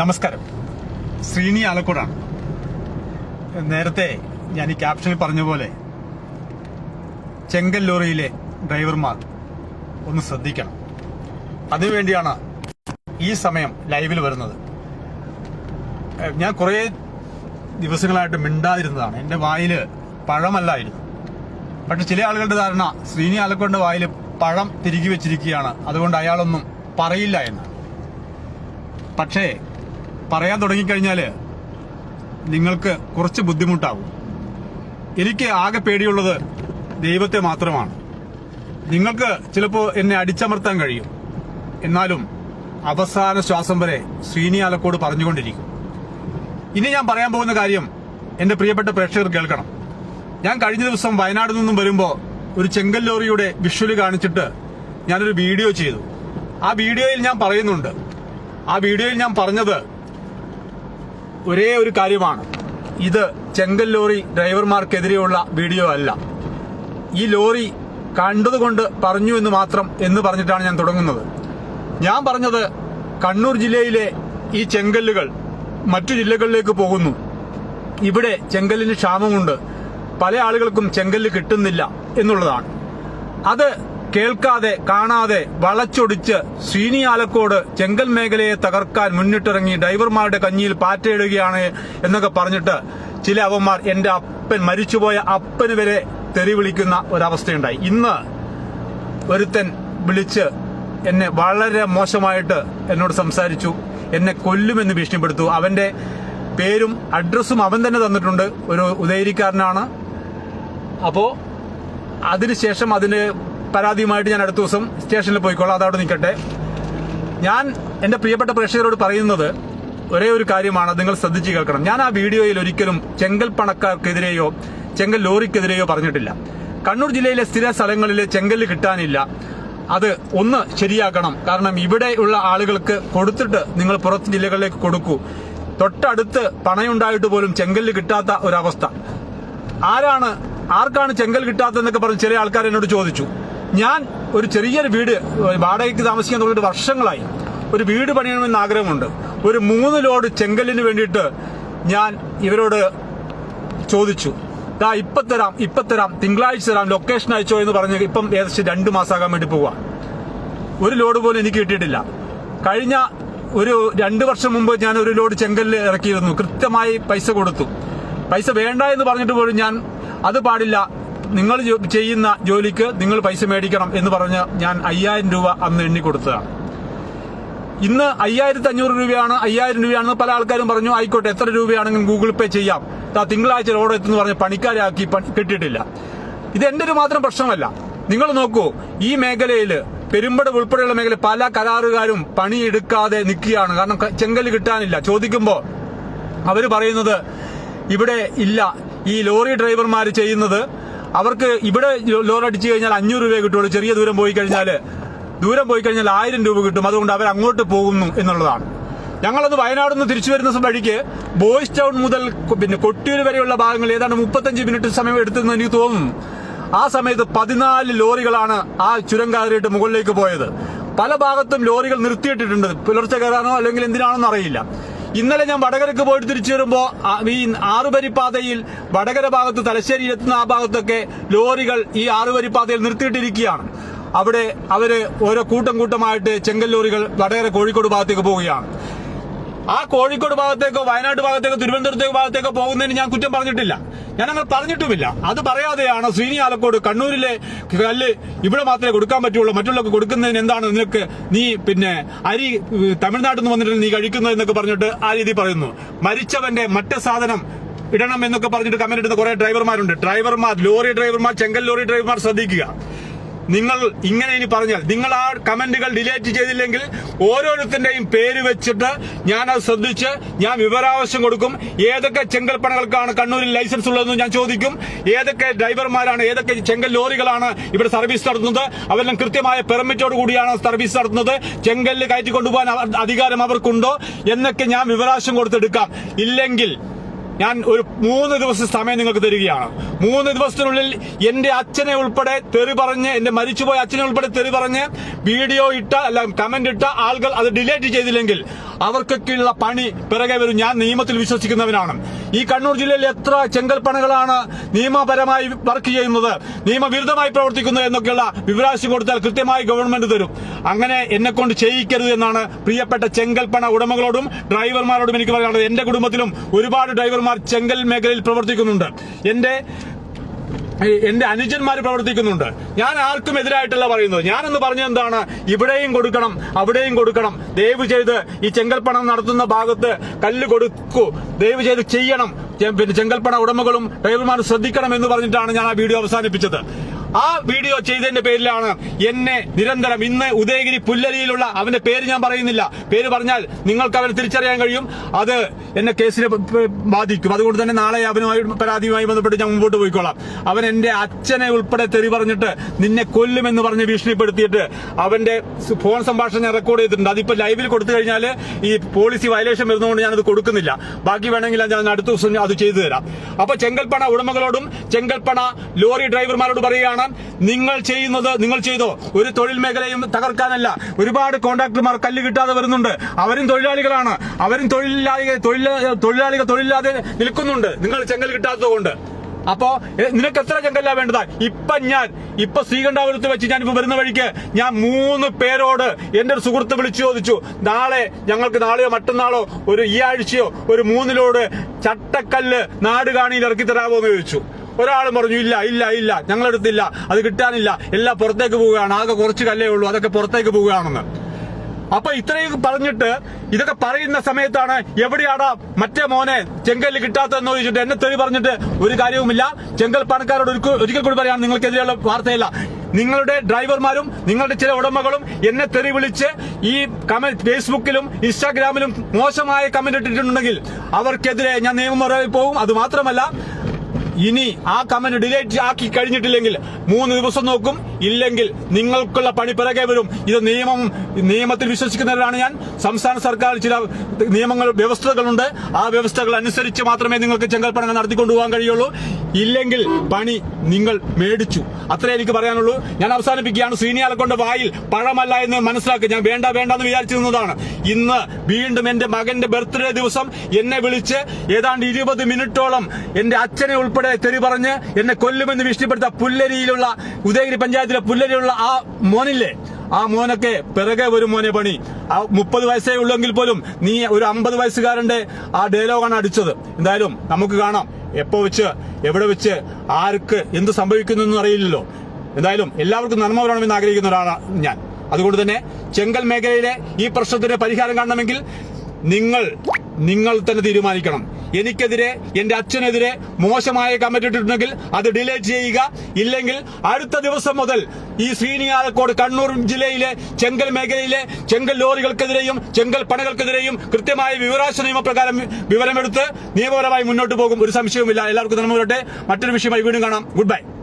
നമസ്കാരം. ശ്രീനി ആലക്കോടാണ്. നേരത്തെ ഞാൻ ഈ ക്യാപ്ഷനിൽ പറഞ്ഞ പോലെ ചെങ്കൽ ലോറിയിലെ ഡ്രൈവർമാർ ഒന്ന് ശ്രദ്ധിക്കണം. അതിനുവേണ്ടിയാണ് ഈ സമയം ലൈവിൽ വരുന്നത്. ഞാൻ കുറേ ദിവസങ്ങളായിട്ട് മിണ്ടാതിരുന്നതാണ്. എന്റെ വായിൽ പഴമല്ലായിരുന്നു. പക്ഷെ ചില ആളുകളുടെ ധാരണ ശ്രീനി ആലക്കോടിന്റെ വായിൽ പഴം തിരികെ വെച്ചിരിക്കുകയാണ്. അതുകൊണ്ട് അയാളൊന്നും പറയില്ല എന്ന് പക്ഷേ പറയാൻ തുടങ്ങിക്കഴിഞ്ഞാൽ നിങ്ങൾക്ക് കുറച്ച് ബുദ്ധിമുട്ടാകും. എനിക്ക് ആകെ പേടിയുള്ളത് ദൈവത്തെ മാത്രമാണ്. നിങ്ങൾക്ക് ചിലപ്പോൾ എന്നെ അടിച്ചമർത്താൻ കഴിയും. എന്നാലും അവസാന ശ്വാസം വരെ ശ്രീനി ആലക്കോട് പറഞ്ഞുകൊണ്ടിരിക്കും. ഇനി ഞാൻ പറയാൻ പോകുന്ന കാര്യം എന്റെ പ്രിയപ്പെട്ട പ്രേക്ഷകർ കേൾക്കണം. ഞാൻ കഴിഞ്ഞ ദിവസം വയനാട് നിന്നും വരുമ്പോൾ ഒരു ചെങ്കൽ ലോറിയുടെ വിഷ്വൽ കാണിച്ചിട്ട് ഞാനൊരു വീഡിയോ ചെയ്തു. ആ വീഡിയോയിൽ ഞാൻ പറയുന്നുണ്ട്. ആ വീഡിയോയിൽ ഞാൻ പറഞ്ഞത് ഒരേ ഒരു കാര്യമാണ്. ഇത് ചെങ്കൽ ലോറി ഡ്രൈവർമാർക്കെതിരെയുള്ള വീഡിയോ അല്ല. ഈ ലോറി കണ്ടതുകൊണ്ട് പറഞ്ഞു എന്ന് മാത്രം എന്ന് പറഞ്ഞിട്ടാണ് ഞാൻ തുടങ്ങുന്നത്. ഞാൻ പറഞ്ഞത് കണ്ണൂർ ജില്ലയിലെ ഈ ചെങ്കല്ലുകൾ മറ്റു ജില്ലകളിലേക്ക് പോകുന്നു. ഇവിടെ ചെങ്കല്ലിന് ക്ഷാമമുണ്ട്. പല ആളുകൾക്കും ചെങ്കല്ല് കിട്ടുന്നില്ല എന്നുള്ളതാണ്. അത് കേൾക്കാതെ കാണാതെ വളച്ചൊടിച്ച് ശ്രീനി ആലക്കോട് ചെങ്കൽ മേഖലയെ തകർക്കാൻ മുന്നിട്ടിറങ്ങി ഡ്രൈവർമാരുടെ കഞ്ഞിയിൽ പാറ്റയിടുകയാണ് എന്നൊക്കെ പറഞ്ഞിട്ട് ചില അവന്മാർ എന്റെ അപ്പൻ മരിച്ചുപോയ അപ്പന് വരെ തെറി വിളിക്കുന്ന ഒരവസ്ഥയുണ്ടായി. ഇന്ന് ഒരുത്തൻ വിളിച്ച് എന്നെ വളരെ മോശമായിട്ട് എന്നോട് സംസാരിച്ചു. എന്നെ കൊല്ലുമെന്ന് ഭീഷണിപ്പെടുത്തു. അവന്റെ പേരും അഡ്രസ്സും അവൻ തന്നെ തന്നിട്ടുണ്ട്. ഒരു ഉദയരിക്കാരനാണ് അപ്പോ അതിനുശേഷം അതിന് പരാതിയുമായിട്ട് ഞാൻ അടുത്ത ദിവസം സ്റ്റേഷനിൽ പോയിക്കോളാം. അതവിടെ നിൽക്കട്ടെ. ഞാൻ എന്റെ പ്രിയപ്പെട്ട പ്രേക്ഷകരോട് പറയുന്നത് ഒരേ ഒരു കാര്യമാണ്. നിങ്ങൾ ശ്രദ്ധിച്ചു കേൾക്കണം. ഞാൻ ആ വീഡിയോയിൽ ഒരിക്കലും ചെങ്കൽ പണക്കാർക്കെതിരെയോ ചെങ്കൽ ലോറിക്കെതിരെയോ പറഞ്ഞിട്ടില്ല. കണ്ണൂർ ജില്ലയിലെ സ്ഥിര സ്ഥലങ്ങളിൽ ചെങ്കൽ കിട്ടാനില്ല. അത് ഒന്ന് ശരിയാക്കണം. കാരണം ഇവിടെയുള്ള ആളുകൾക്ക് കൊടുത്തിട്ട് നിങ്ങൾ പുറത്ത് ജില്ലകളിലേക്ക് കൊടുക്കൂ. തൊട്ടടുത്ത് പണയുണ്ടായിട്ട് പോലും ചെങ്കല്ല് കിട്ടാത്ത ഒരവസ്ഥ. ആരാണ് ആർക്കാണ് ചെങ്കൽ കിട്ടാത്തതെന്നൊക്കെ പറഞ്ഞ് ചില ആൾക്കാർ എന്നോട് ചോദിച്ചു. ഞാൻ ഒരു ചെറിയൊരു വീട് വാടകയ്ക്ക് താമസിക്കാൻ തുടങ്ങിയിട്ട് വർഷങ്ങളായി. ഒരു വീട് പണിയണമെന്ന് ആഗ്രഹമുണ്ട്. ഒരു മൂന്ന് ലോഡ് ചെങ്കലിന് വേണ്ടിയിട്ട് ഞാൻ ഇവരോട് ചോദിച്ചു. ദാ ഇപ്പൊ തരാം ഇപ്പൊ തരാം തിങ്കളാഴ്ച തരാം ലൊക്കേഷൻ അയച്ചോ എന്ന് പറഞ്ഞ് ഇപ്പം ഏകദേശം രണ്ട് മാസമാകാൻ വേണ്ടി പോവാ. ഒരു ലോഡ് പോലും എനിക്ക് കിട്ടിയിട്ടില്ല. കഴിഞ്ഞ ഒരു രണ്ട് വർഷം മുമ്പ് ഞാൻ ഒരു ലോഡ് ചെങ്കല്ല് ഇറക്കിയിരുന്നു. കൃത്യമായി പൈസ കൊടുത്തു. പൈസ വേണ്ട എന്ന് പറഞ്ഞിട്ട് പോലും ഞാൻ അത് പാടില്ല. നിങ്ങൾ ചെയ്യുന്ന ജോലിക്ക് നിങ്ങൾ പൈസ മേടിക്കണം എന്ന് പറഞ്ഞ് ഞാൻ അയ്യായിരം രൂപ അന്ന് എണ്ണി കൊടുത്തതാണ് ഇന്ന് അയ്യായിരത്തി അഞ്ഞൂറ് രൂപയാണ് അയ്യായിരം രൂപയാണെന്ന് പല ആൾക്കാരും പറഞ്ഞു. ആയിക്കോട്ടെ എത്ര രൂപയാണെങ്കിലും ഗൂഗിൾ പേ ചെയ്യാം. തിങ്കളാഴ്ച ലോഡ് എത്തുന്നു പറഞ്ഞ് പണിക്കാരാക്കി പണി- കിട്ടിയിട്ടില്ല. ഇത് എന്റെ ഒരു മാത്രം പ്രശ്നമല്ല. നിങ്ങൾ നോക്കൂ ഈ മേഖലയിൽ പെരുമ്പട ഉൾപ്പെടെയുള്ള മേഖല പല കരാറുകാരും പണിയെടുക്കാതെ നിൽക്കുകയാണ്. കാരണം ചെങ്കൽ കിട്ടാനില്ല. ചോദിക്കുമ്പോൾ അവർ പറയുന്നത് ഇവിടെ ഇല്ല. ഈ ലോറി ഡ്രൈവർമാർ ചെയ്യുന്നത് അവർക്ക് ഇവിടെ ലോൺ അടിച്ചു കഴിഞ്ഞാൽ അഞ്ഞൂറ് രൂപ കിട്ടുള്ളൂ. ചെറിയ ദൂരം പോയി കഴിഞ്ഞാൽ ദൂരം പോയി കഴിഞ്ഞാൽ ആയിരം രൂപ കിട്ടും. അതുകൊണ്ട് അവർ അങ്ങോട്ട് പോകുന്നു എന്നുള്ളതാണ്. ഞങ്ങളത് വയനാട് നിന്ന് തിരിച്ചു വരുന്ന വഴിക്ക് ബോയ്സ് ടൗൺ മുതൽ പിന്നെ കൊട്ടിയൂർ വരെയുള്ള ഭാഗങ്ങൾ ഏതാണ്ട് മുപ്പത്തഞ്ച് മിനിറ്റ് സമയം എടുത്തെന്ന് എനിക്ക് തോന്നുന്നു. ആ സമയത്ത് പതിനാല് ലോറികളാണ് ആ ചുരം കയറിയിട്ട് മുകളിലേക്ക് പോയത്. പല ഭാഗത്തും ലോറികൾ നിർത്തിയിട്ടിട്ടുണ്ട്. പുലർച്ചെ കയറാനോ അല്ലെങ്കിൽ എന്തിനാണോ അറിയില്ല. ഇന്നലെ ഞാൻ വടകരക്ക് പോയിട്ട് തിരിച്ചു വരുമ്പോ ഈ ആറുവരിപ്പാതയിൽ വടകര ഭാഗത്ത് തലശ്ശേരി എത്തുന്ന ആ ഭാഗത്തൊക്കെ ലോറികൾ ഈ ആറുവരിപ്പാതയിൽ നിർത്തിയിട്ടിരിക്കുകയാണ്. അവിടെ അവർ ഓരോ കൂട്ടം കൂട്ടമായിട്ട് ചെങ്കൽ ലോറികൾ വടകര കോഴിക്കോട് ഭാഗത്തേക്ക് പോവുകയാണ്. ആ കോഴിക്കോട് ഭാഗത്തേക്കോ വയനാട് ഭാഗത്തേക്കോ തിരുവനന്തപുരത്തേക്കോ ഭാഗത്തേക്കോ പോകുന്നതിന് ഞാൻ കുറ്റം പറഞ്ഞിട്ടില്ല. ഞാൻ അങ്ങനെ പറഞ്ഞിട്ടുമില്ല. അത് പറയാതെയാണ് ശ്രീനി ആലക്കോട് കണ്ണൂരിലെ കല്ല് ഇവിടെ മാത്രമേ കൊടുക്കാൻ പറ്റുള്ളൂ. മറ്റുള്ളവർക്ക് കൊടുക്കുന്നതിന് എന്താണ് നിനക്ക് നീ പിന്നെ അരി തമിഴ്നാട്ടിൽ നിന്ന് വന്നിട്ട് നീ കഴിക്കുന്നത് എന്നൊക്കെ പറഞ്ഞിട്ട് ആ രീതി പറയുന്നു. മരിച്ചവന്റെ മറ്റു സാധനം ഇടണം എന്നൊക്കെ പറഞ്ഞിട്ട് കമന്റ് ഇടുന്ന കുറെ ഡ്രൈവർമാരുണ്ട് ഡ്രൈവർമാർ ലോറി ഡ്രൈവർമാർ ചെങ്കൽ ലോറി ഡ്രൈവർമാർ ശ്രദ്ധിക്കുക. നിങ്ങൾ ഇങ്ങനെ ഇനി പറഞ്ഞാൽ നിങ്ങൾ ആ കമന്റുകൾ ഡിലേറ്റ് ചെയ്തില്ലെങ്കിൽ ഓരോരുത്തരുടെയും പേര് വെച്ചിട്ട് ഞാൻ അത് ശ്രദ്ധിച്ച് ഞാൻ വിവരാവശ്യം കൊടുക്കും. ഏതൊക്കെ ചെങ്കൽ കണ്ണൂരിൽ ലൈസൻസ് ഉള്ളതെന്ന് ഞാൻ ചോദിക്കും. ഏതൊക്കെ ഡ്രൈവർമാരാണ് ഏതൊക്കെ ചെങ്കൽ ലോറികളാണ് ഇവിടെ സർവീസ് നടത്തുന്നത്? അവരെല്ലാം കൃത്യമായ പെർമിറ്റോട് കൂടിയാണ് സർവീസ് നടത്തുന്നത്. ചെങ്കല്ല് കയറ്റി കൊണ്ടുപോകാൻ അധികാരം അവർക്കുണ്ടോ? എന്നൊക്കെ ഞാൻ വിവരാവശ്യം കൊടുത്തെടുക്കാം. ഇല്ലെങ്കിൽ ഞാൻ ഒരു മൂന്ന് ദിവസം സമയം നിങ്ങൾക്ക് തരികയാണ്. മൂന്ന് ദിവസത്തിനുള്ളിൽ എന്റെ അച്ഛനെ ഉൾപ്പെടെ തെറി പറഞ്ഞ് എന്റെ മരിച്ചുപോയ അച്ഛനെ ഉൾപ്പെടെ തെറി പറഞ്ഞ് വീഡിയോ ഇട്ട അല്ല കമന്റ് ഇട്ട ആളുകൾ അത് ഡിലേറ്റ് ചെയ്തില്ലെങ്കിൽ അവർക്കൊക്കെയുള്ള പണി പിറകെ വരും. ഞാൻ നിയമത്തിൽ വിശ്വസിക്കുന്നവനാണ്. ഈ കണ്ണൂർ ജില്ലയിൽ എത്ര ചെങ്കൽപ്പണകളാണ് നിയമപരമായി വർക്ക് ചെയ്യുന്നത് നിയമവിരുദ്ധമായി പ്രവർത്തിക്കുന്നത് എന്നൊക്കെയുള്ള വിവരാശം കൊടുത്താൽ കൃത്യമായി ഗവൺമെന്റ് തരും. അങ്ങനെ എന്നെ കൊണ്ട് ചെയ്യിക്കരുത് എന്നാണ് പ്രിയപ്പെട്ട ചെങ്കൽപ്പണ ഉടമകളോടും ഡ്രൈവർമാരോടും എനിക്ക് പറയാനുള്ളത്. എന്റെ കുടുംബത്തിലും ഒരുപാട് ഡ്രൈവർമാർ ചെങ്കൽ മേഖലയിൽ പ്രവർത്തിക്കുന്നുണ്ട്. എന്റെ എന്റെ അനുജന്മാർ പ്രവർത്തിക്കുന്നുണ്ട്. ഞാൻ ആർക്കും എതിരായിട്ടല്ല പറയുന്നത്. ഞാനെന്ന് പറഞ്ഞത് എന്താണ്? ഇവിടെയും കൊടുക്കണം അവിടെയും കൊടുക്കണം. ദയവ് ചെയ്ത് ഈ ചെങ്കൽപ്പണം നടത്തുന്ന ഭാഗത്ത് കല്ല് കൊടുക്കൂ. ദയവ് ചെയ്ത് ചെയ്യണം. പിന്നെ ചെങ്കൽപ്പണ ഉടമകളും ഡ്രൈവർമാരും ശ്രദ്ധിക്കണം എന്ന് പറഞ്ഞിട്ടാണ് ഞാൻ ആ വീഡിയോ അവസാനിപ്പിച്ചത്. ആ വീഡിയോ ചെയ്തതിന്റെ പേരിലാണ് എന്നെ നിരന്തരം ഇന്ന് ഉദയഗിരി പുല്ലരിയിലുള്ള അവന്റെ പേര് ഞാൻ പറയുന്നില്ല. പേര് പറഞ്ഞാൽ നിങ്ങൾക്ക് അവനെ തിരിച്ചറിയാൻ കഴിയും. അത് എന്നെ കേസിനെ ബാധിക്കും. അതുകൊണ്ട് തന്നെ നാളെ അവനുമായി പരാതിയുമായി ബന്ധപ്പെട്ട് ഞാൻ മുമ്പോട്ട് പോയിക്കോളാം. അവൻ എന്റെ അച്ഛനെ ഉൾപ്പെടെ തെറി പറഞ്ഞിട്ട് നിന്നെ കൊല്ലുമെന്ന് പറഞ്ഞ് ഭീഷണിപ്പെടുത്തിയിട്ട് അവന്റെ ഫോൺ സംഭാഷണം ഞാൻ റെക്കോർഡ് ചെയ്തിട്ടുണ്ട്. അതിപ്പോ ലൈവിൽ കൊടുത്തു കഴിഞ്ഞാൽ ഈ പോളിസി വയലേഷൻ വരുന്നതുകൊണ്ട് ഞാനത് കൊടുക്കുന്നില്ല. ബാക്കി വേണമെങ്കിൽ ഞാൻ അടുത്ത ദിവസം അത് ചെയ്തു തരാം. അപ്പൊ ചെങ്കൽപ്പണ ഉടമകളോടും ചെങ്കൽപ്പണ ലോറി ഡ്രൈവർമാരോട് പറയുകയാണ് നിങ്ങൾ ചെയ്യുന്നത് നിങ്ങൾ ചെയ്തോ? ഒരു തൊഴിൽ മേഖലയും തകർക്കാനല്ല. ഒരുപാട് കോൺട്രാക്ടർമാർ കല്ല് കിട്ടാതെ വരുന്നുണ്ട്. അവരും തൊഴിലാളികളാണ്. അവരും തൊഴിലാളികൾ തൊഴിലാ- തൊഴിലാളികൾ തൊഴിലില്ലാതെ നിൽക്കുന്നുണ്ട്. നിങ്ങൾ ചെങ്കൽ കിട്ടാത്തത് കൊണ്ട് അപ്പോ നിനക്ക് എത്ര ചെങ്കല്ല വേണ്ടതാ? ഇപ്പൊ ഞാൻ ഇപ്പൊ ശ്രീകണ്ഠാപുരത്ത് വെച്ച് ഞാൻ ഇപ്പൊ വരുന്ന വഴിക്ക് ഞാൻ മൂന്ന് പേരോട് എന്റെ ഒരു സുഹൃത്ത് വിളിച്ചു ചോദിച്ചു നാളെ ഞങ്ങൾക്ക് നാളെയോ മറ്റന്നാളോ ഒരു ഈ ആഴ്ചയോ ഒരു മൂന്നിലോട് ചട്ടക്കല്ല് നാടുകാണിയിൽ ഇറക്കി തരാമോ എന്ന് ചോദിച്ചു. ഒരാളും പറഞ്ഞു ഇല്ല ഇല്ല ഇല്ല ഞങ്ങളെടുത്തില്ല അത് കിട്ടാനില്ല എല്ലാം പുറത്തേക്ക് പോവുകയാണ് ആകെ കുറച്ച് കല്ലേ ഉള്ളൂ അതൊക്കെ പുറത്തേക്ക് പോവുകയാണെന്ന്. അപ്പൊ ഇത്രയും പറഞ്ഞിട്ട് ഇതൊക്കെ പറയുന്ന സമയത്താണ് എവിടെയാടാ മറ്റേ മോനെ ചെങ്കൽ കിട്ടാത്തതെന്ന് ചോദിച്ചിട്ട് എന്നെ തെളി പറഞ്ഞിട്ട് ഒരു കാര്യവുമില്ല. ചെങ്കൽ പണക്കാരോട് ഒരു- ഒരിക്കൽ കൂടി പറയാം നിങ്ങൾക്കെതിരെയുള്ള വാർത്തയില്ല. നിങ്ങളുടെ ഡ്രൈവർമാരും നിങ്ങളുടെ ചില ഉടമകളും എന്നെ തെറി വിളിച്ച് ഈ കമന്റ് ഫേസ്ബുക്കിലും ഇൻസ്റ്റാഗ്രാമിലും മോശമായ കമന്റ് ഇട്ടിട്ടുണ്ടെങ്കിൽ അവർക്കെതിരെ ഞാൻ നിയമപരമായി പോകും. അത് മാത്രമല്ല ഇനി ആ കമന്റ് ഡിലീറ്റ് ആക്കി കഴിഞ്ഞിട്ടില്ലെങ്കിൽ മൂന്ന് ദിവസം നോക്കും. ഇല്ലെങ്കിൽ നിങ്ങൾക്കുള്ള പണി പിറകെ വരും. ഇത് നിയമം നിയമത്തിൽ വിശ്വസിക്കുന്നവരാണ് ഞാൻ. സംസ്ഥാന സർക്കാർ ചില നിയമങ്ങൾ വ്യവസ്ഥകളുണ്ട്. ആ വ്യവസ്ഥകൾ അനുസരിച്ച് മാത്രമേ നിങ്ങൾക്ക് ചെങ്കൽപ്പണങ്ങൾ നടത്തിക്കൊണ്ടുപോകാൻ കഴിയുള്ളൂ. ഇല്ലെങ്കിൽ പണി നിങ്ങൾ മേടിച്ചു. അത്രേ എനിക്ക് പറയാനുള്ളൂ. ഞാൻ അവസാനിപ്പിക്കുകയാണ്. ശ്രീനിയാളെ കൊണ്ട് വായിൽ പഴമല്ല എന്ന് മനസ്സിലാക്കി. ഞാൻ വേണ്ട വേണ്ട എന്ന് വിചാരിച്ചു നിന്നതാണ്. ഇന്ന് വീണ്ടും എന്റെ മകന്റെ ബർത്ത്ഡേ ദിവസം എന്നെ വിളിച്ച് ഏതാണ്ട് ഇരുപത് മിനിറ്റോളം എന്റെ അച്ഛനെ ഉൾപ്പെടെ തെറി പറഞ്ഞ് എന്നെ കൊല്ലുമെന്ന് ഭീഷണിപ്പെടുത്ത പുല്ലരിയിലുള്ള ഉദയഗിരി പഞ്ചായത്തിലെ പുല്ലരിയിലുള്ള ആ മോനില്ലേ? ആ മോനൊക്കെ പിറകെ ഒരു മോനെ പണി. ആ മുപ്പത് വയസ്സേ ഉള്ളെങ്കിൽ പോലും നീ ഒരു അമ്പത് വയസ്സുകാരന്റെ ആ ഡയലോഗാണ് അടിച്ചത്. എന്തായാലും നമുക്ക് കാണാം എപ്പോ വെച്ച് എവിടെ വെച്ച് ആർക്ക് എന്ത് സംഭവിക്കുന്നു അറിയില്ലല്ലോ. എന്തായാലും എല്ലാവർക്കും നന്മ വരണമെന്ന് ആഗ്രഹിക്കുന്ന ഒരാളാണ് ഞാൻ. അതുകൊണ്ട് തന്നെ ചെങ്കൽ മേഖലയിലെ ഈ പ്രശ്നത്തിന് പരിഹാരം കാണണമെങ്കിൽ നിങ്ങൾ നിങ്ങൾ തന്നെ തീരുമാനിക്കണം. എനിക്കെതിരെ എന്റെ അച്ഛനെതിരെ മോശമായ കമന്റ് ഇട്ടിട്ടുണ്ടെങ്കിൽ അത് ഡിലേറ്റ് ചെയ്യുക. ഇല്ലെങ്കിൽ അടുത്ത ദിവസം മുതൽ ഈ ശ്രീനിയാലക്കോട് കണ്ണൂർ ജില്ലയിലെ ചെങ്കൽ മേഖലയിലെ ചെങ്കൽ ലോറികൾക്കെതിരെയും ചെങ്കൽ പണികൾക്കെതിരെയും കൃത്യമായ വിവരാശ നിയമപ്രകാരം വിവരമെടുത്ത് നിയമപരമായി മുന്നോട്ട് പോകും. ഒരു സംശയവുമില്ല. എല്ലാവർക്കും നന്മ വരട്ടെ. മറ്റൊരു വിഷയമായി വീണ്ടും കാണാം. Good bye